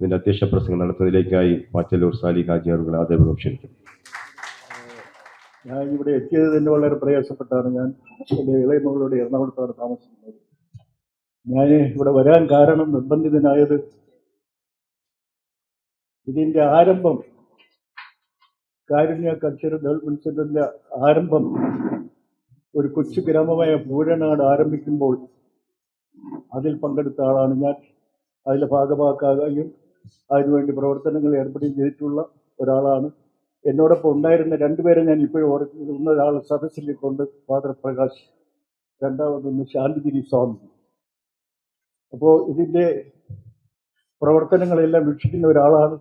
ഇതിന്റെ അധ്യക്ഷ പ്രസംഗം നടത്തുന്നതിലേക്കായി മാറ്റല്ലൂർ സാലി ഹാജി അവരുടെ ആദരവ് ക്ഷണിക്കുന്നു. ഞാൻ ഇവിടെ എത്തിയത് തന്നെ വളരെ പ്രയാസപ്പെട്ടാണ്. ഞാൻ എന്റെ ഇളയ മകളോട് എറണാകുളത്താണ് താമസിക്കുന്നത്. ഞാൻ ഇവിടെ വരാൻ കാരണം നിർബന്ധിതനായത് ഇതിന്റെ ആരംഭം കാരുണ്യ കൾച്ചറൽ ഡെവലപ്മെന്റ് സെന്ററിന്റെ ആരംഭം ഒരു കൊച്ചു ഗ്രാമമായ പൂരനാട് ആരംഭിക്കുമ്പോൾ അതിൽ പങ്കെടുത്ത ആളാണ് ഞാൻ. അതിലെ ഭാഗമാക്കുകയും അതിനുവേണ്ടി പ്രവർത്തനങ്ങൾ ഏർപ്പെടുകയും ചെയ്തിട്ടുള്ള ഒരാളാണ്. എന്നോടൊപ്പം ഉണ്ടായിരുന്ന രണ്ടുപേരെ ഞാൻ ഇപ്പോഴും ഓർക്കുന്നത് ഒന്നൊരാൾ സദസ്സിലേക്കൊണ്ട് ഫാദർ പ്രകാശ് രണ്ടാമതൊന്ന് ശാന്തിഗിരി സ്വാമി. അപ്പോൾ ഇതിന്റെ പ്രവർത്തനങ്ങളെല്ലാം വീക്ഷിക്കുന്ന ഒരാളാണ്.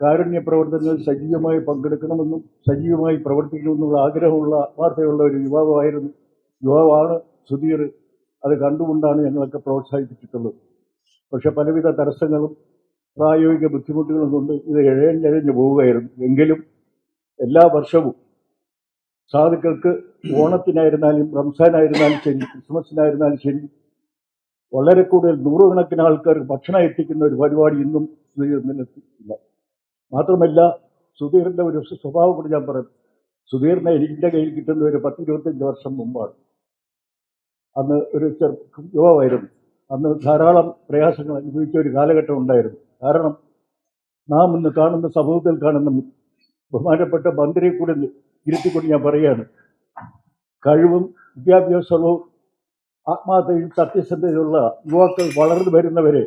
കാരുണ്യ പ്രവർത്തനങ്ങളിൽ സജീവമായി പങ്കെടുക്കണമെന്നും സജീവമായി പ്രവർത്തിക്കണമെന്നുള്ള ആഗ്രഹമുള്ള ആത്മാർത്ഥയുള്ള ഒരു യുവാവായിരുന്നു. യുവാവാണ് സുധീർ. അത് കണ്ടുകൊണ്ടാണ് ഞങ്ങളൊക്കെ പ്രോത്സാഹിപ്പിച്ചിട്ടുള്ളത്. പക്ഷെ പലവിധ തടസ്സങ്ങളും പ്രായോഗിക ബുദ്ധിമുട്ടുകളും കൊണ്ട് ഇത് ഇഴഞ്ഞഴഞ്ഞു പോവുകയായിരുന്നു. എങ്കിലും എല്ലാ വർഷവും സാധുക്കൾക്ക് ഓണത്തിനായിരുന്നാലും റംസാനായിരുന്നാലും ശരി ക്രിസ്മസിനായിരുന്നാലും ശരി വളരെ കൂടുതൽ നൂറുകണക്കിന് ആൾക്കാർ ഭക്ഷണം എത്തിക്കുന്ന ഒരു പരിപാടി ഇന്നും സുധീർ നിലനിർത്തിയില്ല മാത്രമല്ല സുധീറിന്റെ ഒരു സ്വഭാവം കൂടി ഞാൻ പറയും. സുധീറിനെ എന്റെ കയ്യിൽ കിട്ടുന്ന ഒരു പത്തിരുപത്തഞ്ച് വർഷം മുമ്പാണ്. അന്ന് ഒരു ചെറു യുവാവായിരുന്നു. അന്ന് ധാരാളം പ്രയാസങ്ങൾ അനുഭവിച്ച ഒരു കാലഘട്ടം ഉണ്ടായിരുന്നു. കാരണം നാം ഇന്ന് കാണുന്ന സമൂഹത്തിൽ കാണുന്ന ബഹുമാനപ്പെട്ട മന്ത്രിയെ കൂടി ഇരുത്തിക്കൊണ്ട് ഞാൻ പറയുകയാണ്. കഴിവും വിദ്യാഭ്യാസവും ആത്മാർത്ഥയും സത്യസന്ധതയുള്ള യുവാക്കൾ വളർന്നു വരുന്നവരെ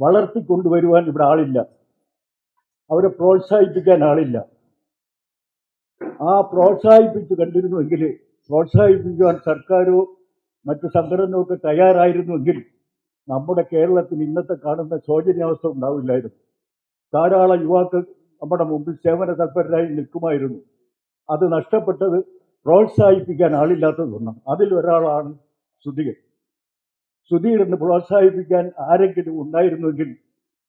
വളർത്തിക്കൊണ്ടുവരുവാൻ ഇവിടെ ആളില്ല. അവരെ പ്രോത്സാഹിപ്പിക്കാൻ ആളില്ല. ആ പ്രോത്സാഹിപ്പിച്ച് കണ്ടിരുന്നുവെങ്കിൽ പ്രോത്സാഹിപ്പിക്കുവാൻ സർക്കാരോ മറ്റു സംഘടനയോ ഒക്കെ തയ്യാറായിരുന്നുവെങ്കിൽ നമ്മുടെ കേരളത്തിൽ ഇന്നത്തെ കാണുന്ന ശോചനീയാവസ്ഥ ഉണ്ടാവില്ലായിരുന്നു. ധാരാളം യുവാക്കൾ നമ്മുടെ മുമ്പിൽ സേവന തൽപരരായി നിൽക്കുമായിരുന്നു. അത് നഷ്ടപ്പെട്ടത് പ്രോത്സാഹിപ്പിക്കാൻ ആളില്ലാത്തതൊന്നാണ് അതിൽ ഒരാളാണ് സുധീർ സുധീറിന് പ്രോത്സാഹിപ്പിക്കാൻ ആരെങ്കിലും ഉണ്ടായിരുന്നുവെങ്കിൽ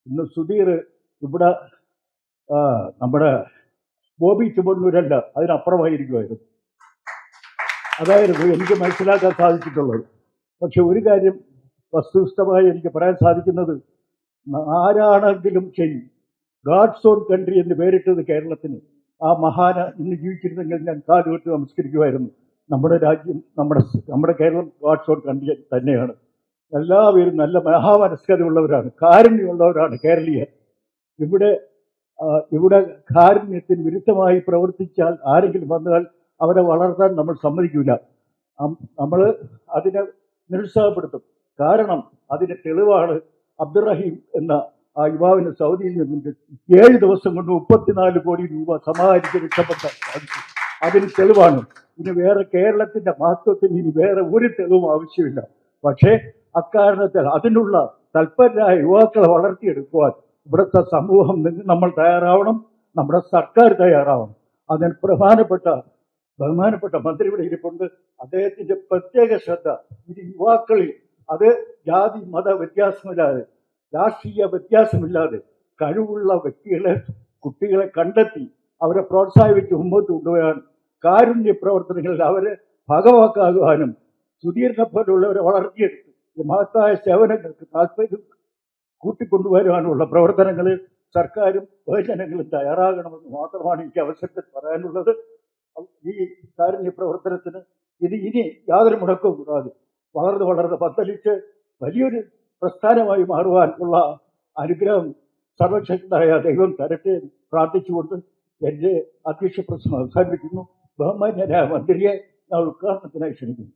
ഇന്ന് സുധീർ ഇവിടെ നമ്മുടെ ബോബി ചുമണ്ണൂരല്ല അതിനപ്പുറമായിരിക്കുമായിരുന്നു. അതായിരുന്നു എനിക്ക് മനസ്സിലാക്കാൻ സാധിച്ചിട്ടുള്ളത്. പക്ഷെ ഒരു കാര്യം വസ്തുനിഷ്ഠമായി എനിക്ക് പറയാൻ സാധിക്കുന്നത് ആരാണെങ്കിലും ശരി ഗാഡ്സ് ഓൺ കൺട്രി എന്ന് പേരിട്ടത് കേരളത്തിന് ആ മഹാന ഇന്ന് ജീവിച്ചിരുന്നെങ്കിൽ ഞാൻ കാലുകൊട്ട് നമസ്കരിക്കുമായിരുന്നു. നമ്മുടെ രാജ്യം നമ്മുടെ നമ്മുടെ കേരളം ഗാഡ്സ് ഓൺ കൺട്രി തന്നെയാണ്. എല്ലാവരും നല്ല മഹാമനസ്കതയുള്ളവരാണ് കാരുണ്യമുള്ളവരാണ് കേരളീയർ. ഇവിടെ ഇവിടെ കാരുണ്യത്തിന് വിരുദ്ധമായി പ്രവർത്തിച്ചാൽ ആരെങ്കിലും വന്നാൽ അവരെ വളർത്താൻ നമ്മൾ സമ്മതിക്കില്ല നമ്മൾ അതിനെ നിരുത്സാഹപ്പെടുത്തും. കാരണം അതിന്റെ തെളിവാണ് അബ്ദുറഹീം എന്ന ആ യുവാവിന് സൗദിയിൽ നിന്നും ഏഴ് ദിവസം കൊണ്ട് മുപ്പത്തിനാല് കോടി രൂപ സമാഹരിച്ച് രക്ഷപ്പെട്ട അതിന് തെളിവാണ്. ഇനി വേറെ കേരളത്തിന്റെ മഹത്വത്തിന് ഇനി വേറെ ഒരു തെളിവും ആവശ്യമില്ല. പക്ഷേ അക്കാരണത്തിൽ അതിനുള്ള തൽപരരായ യുവാക്കളെ വളർത്തിയെടുക്കുവാൻ ഇവിടുത്തെ സമൂഹം നമ്മൾ തയ്യാറാവണം. നമ്മുടെ സർക്കാർ തയ്യാറാവണം. അതിന് പ്രധാനപ്പെട്ട ബഹുമാനപ്പെട്ട മന്ത്രി ഇവിടെ ഇരിപ്പുണ്ട്. അദ്ദേഹത്തിന്റെ പ്രത്യേക ശ്രദ്ധ ഇത് യുവാക്കളിൽ. അത് ജാതി മത വ്യത്യാസമില്ലാതെ രാഷ്ട്രീയ വ്യത്യാസമില്ലാതെ കഴിവുള്ള വ്യക്തികളെ കുട്ടികളെ കണ്ടെത്തി അവരെ പ്രോത്സാഹിപ്പിച്ച് മുമ്പോട്ട് കൊണ്ടുപോകാൻ കാരുണ്യ പ്രവർത്തനങ്ങളിൽ അവരെ ഭഗവാക്കാകുവാനും സുധീറിനെ പോലുള്ളവരെ വളർത്തിയെടുത്ത് മഹത്തായ സേവനങ്ങൾക്ക് താല്പര്യം കൂട്ടിക്കൊണ്ടുവരുവാനുള്ള പ്രവർത്തനങ്ങളിൽ സർക്കാരും ബഹുജനങ്ങളും തയ്യാറാകണമെന്ന് മാത്രമാണ് എനിക്ക് അവസരത്തിൽ പറയാനുള്ളത്. ഈ കാരുണ്യ പ്രവർത്തനത്തിന് ഇത് ഇനി യാതൊരു മുടക്കവും കൂടാതെ വളർന്ന് വളർന്ന് പത്തലിച്ച് വലിയൊരു പ്രസ്ഥാനമായി മാറുവാൻ ഉള്ള അനുഗ്രഹം സർവശക്തനായ ദൈവം തരട്ടെ പ്രാർത്ഥിച്ചുകൊണ്ട് എന്റെ അധ്യക്ഷ പ്രശ്നം അവസാനിപ്പിക്കുന്നു. ബഹുമാന്യനായ മന്ത്രിയെ ഞാൻ ഉദ്ഘാടനത്തിനായി ക്ഷണിക്കുന്നു.